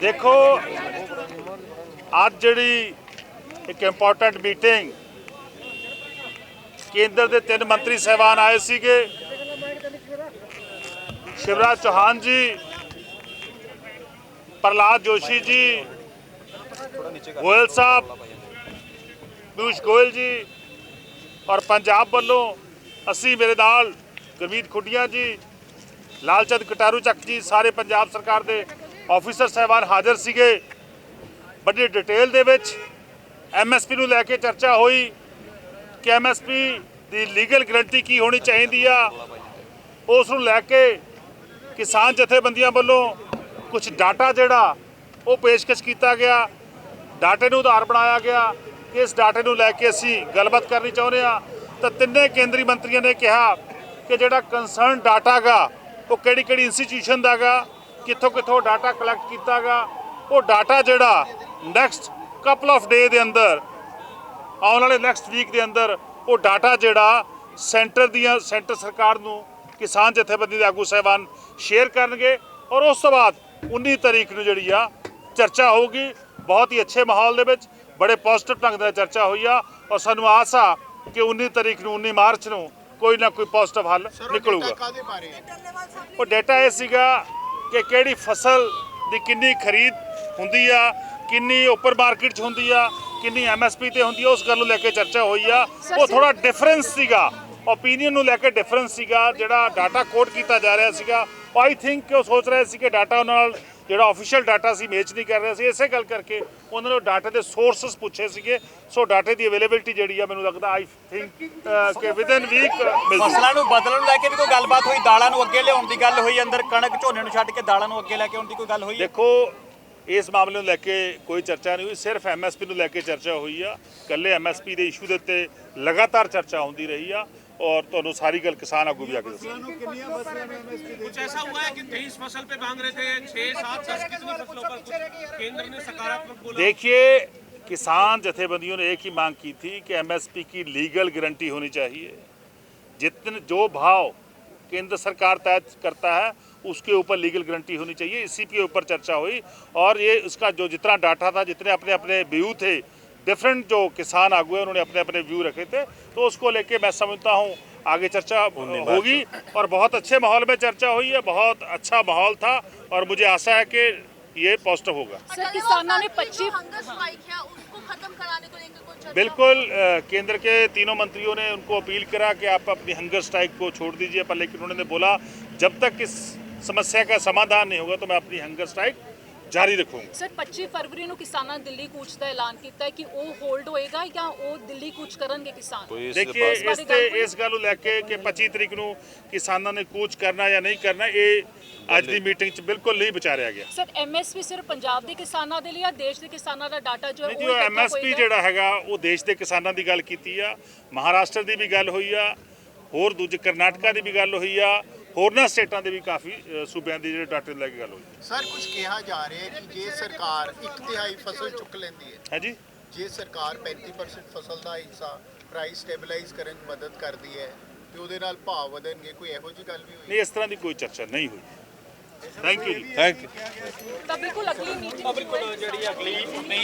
ਦੇਖੋ, ਅੱਜ ਜਿਹੜੀ ਇੱਕ ਇੰਪੋਰਟੈਂਟ ਮੀਟਿੰਗ ਕੇਂਦਰ ਦੇ ਤਿੰਨ ਮੰਤਰੀ ਸਹਿਬਾਨ ਆਏ ਸੀਗੇ। ਸ਼ਿਵਰਾਜ ਚੌਹਾਨ ਜੀ ਪ੍ਰਲਾਦ ਜੋਸ਼ੀ ਜੀ, ਗੋਇਲ ਸਾਹਿਬ, ਪਿਊਸ਼ ਗੋਇਲ ਜੀ ਔਰ ਪੰਜਾਬ ਵੱਲੋਂ ਅਸੀਂ ਮੇਰੇ ਨਾਲ ਗੁਰਮੀਤ ਖੁੱਡੀਆਂ ਜੀ ਲਾਲਚੰਦ ਕਟਾਰੂ ਚੱਕ ਜੀ, ਸਾਰੇ ਪੰਜਾਬ ਸਰਕਾਰ ਦੇ ਆਫੀਸਰ ਸਹਿਬਾਨ ਹਾਜ਼ਰ ਸੀਗੇ। ਵੱਡੀ ਡਿਟੇਲ ਦੇ ਵਿੱਚ ਐਮਐਸਪੀ ਨੂੰ ਲੈ ਕੇ ਚਰਚਾ ਹੋਈ ਕਿ ਐਮਐਸਪੀ ਦੀ ਲੀਗਲ ਗਰੰਟੀ ਕੀ ਹੋਣੀ ਚਾਹੀਦੀ ਆ। ਉਸ ਨੂੰ ਲੈ ਕੇ ਕਿਸਾਨ ਜਥੇਬੰਦੀਆਂ ਵੱਲੋਂ ਕੁਝ ਡਾਟਾ ਜਿਹੜਾ ਉਹ ਪੇਸ਼ਕਸ਼ ਕੀਤਾ ਗਿਆ। ਡਾਟੇ ਨੂੰ ਆਧਾਰ ਬਣਾਇਆ ਗਿਆ। ਇਸ ਡਾਟੇ ਨੂੰ ਲੈ ਕੇ ਅਸੀਂ ਗੱਲਬਾਤ ਕਰਨੀ ਚਾਹੁੰਦੇ ਆ ਤਾਂ ਤਿੰਨੇ ਕੇਂਦਰੀ ਮੰਤਰੀਆਂ ਨੇ ਕਿਹਾ ਕਿ ਜਿਹੜਾ ਕੰਸਰਨ ਡਾਟਾ ਗਾ ਉਹ ਕਿਹੜੀ ਕਿਹੜੀ ਇੰਸਟੀਟਿਊਸ਼ਨ ਦਾ ਗਾ, ਕਿੱਥੋਂ ਕਿੱਥੋਂ ਡਾਟਾ ਕਲੈਕਟ ਕੀਤਾ ਗਾ, ਉਹ ਡਾਟਾ ਜਿਹੜਾ ਨੈਕਸਟ ਕਪਲ ਆਫ ਡੇ ਦੇ ਅੰਦਰ, ਆਉਣ ਵਾਲੇ ਨੈਕਸਟ ਵੀਕ ਦੇ ਅੰਦਰ, ਉਹ ਡਾਟਾ ਜਿਹੜਾ ਸੈਂਟਰ ਦੀਆਂ ਸੈਂਟਰ ਸਰਕਾਰ ਨੂੰ ਕਿਸਾਨ ਜਥੇਬੰਦੀ ਦੇ ਆਗੂ ਸਹਿਬਾਨ ਸ਼ੇਅਰ ਕਰਨਗੇ ਔਰ ਉਸ ਤੋਂ ਬਾਅਦ 19 ਤਰੀਕ ਨੂੰ ਜਿਹੜੀ ਆ, ਚਰਚਾ ਹੋਊਗੀ, ਬਹੁਤ ਹੀ ਅੱਛੇ ਮਾਹੌਲ ਦੇ ਵਿੱਚ, ਬੜੇ ਪੋਜ਼ਿਟਿਵ ਢੰਗ ਨਾਲ ਚਰਚਾ ਹੋਈ ਆ ਔਰ ਸਾਨੂੰ ਆਸ ਆ ਕਿ 19 ਤਰੀਕ ਨੂੰ 19 ਮਾਰਚ ਨੂੰ ਕੋਈ ਨਾ ਕੋਈ ਪੋਜ਼ਿਟਿਵ ਹੱਲ ਨਿਕਲੂਗਾ। ਉਹ ਡਾਟਾ ਇਹ ਸੀਗਾ ਕਿ ਕਿਹੜੀ ਫਸਲ ਦੀ ਕਿੰਨੀ ਖਰੀਦ ਹੁੰਦੀ ਆ ਕਿੰਨੀ ਉੱਪਰ ਮਾਰਕੀਟ 'ਚ ਹੁੰਦੀ ਆ ਕਿੰਨੀ ਐਮਐਸਪੀ ਤੇ ਹੁੰਦੀ ਆ ਉਸ ਗੱਲ ਨੂੰ ਲੈ ਕੇ ਚਰਚਾ ਹੋਈ ਆ। ਉਹ ਥੋੜਾ ਡਿਫਰੈਂਸ ਸੀਗਾ। ਓਪੀਨੀਅਨ ਨੂੰ ਲੈ ਕੇ ਡਿਫਰੈਂਸ ਸੀਗਾ ਜਿਹੜਾ ਡਾਟਾ ਕੋਡ ਕੀਤਾ ਜਾ ਰਿਹਾ ਸੀਗਾ। ਆਈ ਥਿੰਕ ਉਹ ਸੋਚ ਰਹੇ ਸੀ ਕਿ ਡਾਟਾ ਉਹਨਾਂ ਨਾਲ ਜਿਹੜਾ ਆਫੀਸ਼ੀਅਲ ਡਾਟਾ ਸੀ ਮੈਚ ਨਹੀਂ ਕਰ ਰਿਹਾ ਸੀ ਇਸੇ ਗੱਲ ਕਰਕੇ ਉਹਨਾਂ ਨੇ ਡਾਟਾ ਦੇ ਸੋਰਸਸ ਪੁੱਛੇ ਸੀਗੇ। ਸੋ ਡਾਟੇ ਦੀ ਅਵੇਲੇਬਿਲਟੀ ਜਿਹੜੀ ਆ ਮੈਨੂੰ ਲੱਗਦਾ ਆਈ ਥਿੰਕ ਕਿ ਵਿਦਨ ਵੀਕ ਫਸਲਾਂ ਨੂੰ ਬਦਲਣ ਲੈ ਕੇ ਵੀ ਕੋਈ ਗੱਲਬਾਤ ਹੋਈ ਦਾਲਾਂ ਨੂੰ ਅੱਗੇ ਲਿਆਉਣ ਦੀ ਗੱਲ ਹੋਈ ਅੰਦਰ ਕਣਕ ਝੋਨੇ ਨੂੰ ਛੱਡ ਕੇ ਦਾਲਾਂ ਨੂੰ ਅੱਗੇ ਲੈ ਕੇ ਆਉਣ ਦੀ ਕੋਈ ਗੱਲ ਹੋਈ? ਦੇਖੋ ਇਸ ਮਾਮਲੇ ਨੂੰ ਲੈ ਕੇ ਕੋਈ ਚਰਚਾ ਨਹੀਂ ਹੋਈ ਸਿਰਫ ਐਮਐਸਪੀ ਨੂੰ ਲੈ ਕੇ ਚਰਚਾ ਹੋਈ ਆ। ਕੱਲੇ ਐਮਐਸਪੀ ਦੇ ਇਸ਼ੂ ਦੇ ਉੱਤੇ ਲਗਾਤਾਰ ਚਰਚਾ ਹੁੰਦੀ ਰਹੀ ਆ। ਔਰ ਤੁਹਾਨੂੰ ਸਾਰੀ ਗੱਲ ਕਿਸਾਨ ਆਗੂ ਵੀ ਆ ਕੇ ਦੱਸਣਗੇ कुछ ऐसा हुआ है कि तेईस फसल पे मांग रहे थे छह सात दस कितनी फसलों पर कुछ केंद्र ने सकारात्मक बोला देखिए किसान जथेबंदियों ने एक ही मांग की थी कि एमएसपी की लीगल गारंटी होनी चाहिए जितने जो भाव केंद्र सरकार तय करता है उसके ऊपर लीगल गारंटी होनी चाहिए इसी के ऊपर चर्चा हुई और ये उसका जो जितना डाटा था जितने अपने अपने व्यू थे डिफरेंट जो किसान आगू है उन्होंने अपने अपने व्यू रखे थे तो उसको लेके मैं समझता हूँ आगे चर्चा होगी और बहुत अच्छे माहौल में चर्चा हुई है बहुत अच्छा माहौल था और मुझे आशा है कि ये पॉजिटिव होगा। सर किसानों ने 25 हंगर स्ट्राइक है उसको खत्म कराने को लेकर कुछ चर्चा बिल्कुल केंद्र के तीनों मंत्रियों ने उनको अपील करा कि आप अपनी हंगर स्ट्राइक को छोड़ दीजिए पर लेकिन उन्होंने बोला जब तक इस समस्या का समाधान नहीं होगा तो मैं अपनी हंगर स्ट्राइक ਜਾਰੀ ਰੱਖੂੰਗਾ ਸਰ 25 ਫਰਵਰੀ ਨੂੰ ਕਿਸਾਨਾਂ ਨੇ ਦਿੱਲੀ ਕੂਚ ਦਾ ਐਲਾਨ ਕੀਤਾ ਹੈ ਕਿ ਉਹ ਹੋਲਡ ਹੋਏਗਾ ਜਾਂ ਉਹ ਦਿੱਲੀ ਕੂਚ ਕਰਨਗੇ ਕਿਸਾਨ ਦੇਖिए ਇਸ ਤੇ ਗੱਲ ਹੋਈ? ਇਸ ਗੱਲ ਨੂੰ ਲੈ ਕੇ ਕਿ 25 ਤਰੀਕ ਨੂੰ ਕਿਸਾਨਾਂ ਨੇ ਕੂਚ ਕਰਨਾ ਜਾਂ ਨਹੀਂ ਕਰਨਾ ਇਹ ਅੱਜ ਦੀ ਮੀਟਿੰਗ 'ਚ ਬਿਲਕੁਲ ਨਹੀਂ ਵਿਚਾਰਿਆ ਗਿਆ ਸਰ ਐਮਐਸਪੀ ਸਿਰਫ ਪੰਜਾਬ ਦੇ ਕਿਸਾਨਾਂ ਦੇ ਲਈ ਜਾਂ ਦੇਸ਼ ਦੇ ਕਿਸਾਨਾਂ ਦਾ ਡਾਟਾ ਜੋ ਹੈ ਨਹੀਂ ਜੀ ਉਹ ਐਮਐਸਪੀ? ਜਿਹੜਾ ਹੈਗਾ ਉਹ ਦੇਸ਼ ਦੇ ਕਿਸਾਨਾਂ ਦੀ ਗੱਲ ਕੀਤੀ ਆ ਮਹਾਰਾਸ਼ਟਰ ਦੀ ਵੀ ਗੱਲ ਹੋਈ ਆ ਹੋਰ ਦੂਜੇ ਕਰਨਾਟਕਾ ਦੀ ਵੀ ਗੱਲ ਹੋਈ ਆ ਹੋਰਨਾਂ ਸਟੇਟਾਂ ਦੇ ਵੀ ਕਾਫੀ ਸੂਬਿਆਂ ਦੀ ਜਿਹੜੇ ਡਾਟੇ ਨੂੰ ਲੈ ਕੇ ਗੱਲ ਹੋਈ। ਸਰ ਕੁਝ ਕਿਹਾ ਜਾ ਰਿਹਾ ਹੈ ਕਿ ਜੇ ਸਰਕਾਰ ਇੱਕ ਤਿਹਾਈ ਫਸਲ ਚੁੱਕ ਲੈਂਦੀ ਹੈ ਹੈ ਜੀ? ਜੇ ਸਰਕਾਰ 35% ਫਸਲ ਦਾ ਹਿੱਸਾ ਪ੍ਰਾਈਸ ਸਟੇਬਲਾਈਜ਼ ਕਰਨ 'ਚ ਮਦਦ ਕਰਦੀ ਹੈ ਤੇ ਉਹਦੇ ਨਾਲ ਭਾਅ ਵਧਣਗੇ ਕੋਈ ਇਹੋ ਜਿਹੀ ਗੱਲ ਵੀ ਹੋਈ? ਨਹੀਂ ਇਸ ਤਰ੍ਹਾਂ ਦੀ ਕੋਈ ਚਰਚਾ ਨਹੀਂ ਹੋਈ। Thank you ji. Thank you ਤਾਂ ਬਿਲਕੁਲ ਅਗਲੀ ਮੀਟਿੰਗ ਬਿਲਕੁਲ ਜਿਹੜੀ ਅਗਲੀ 19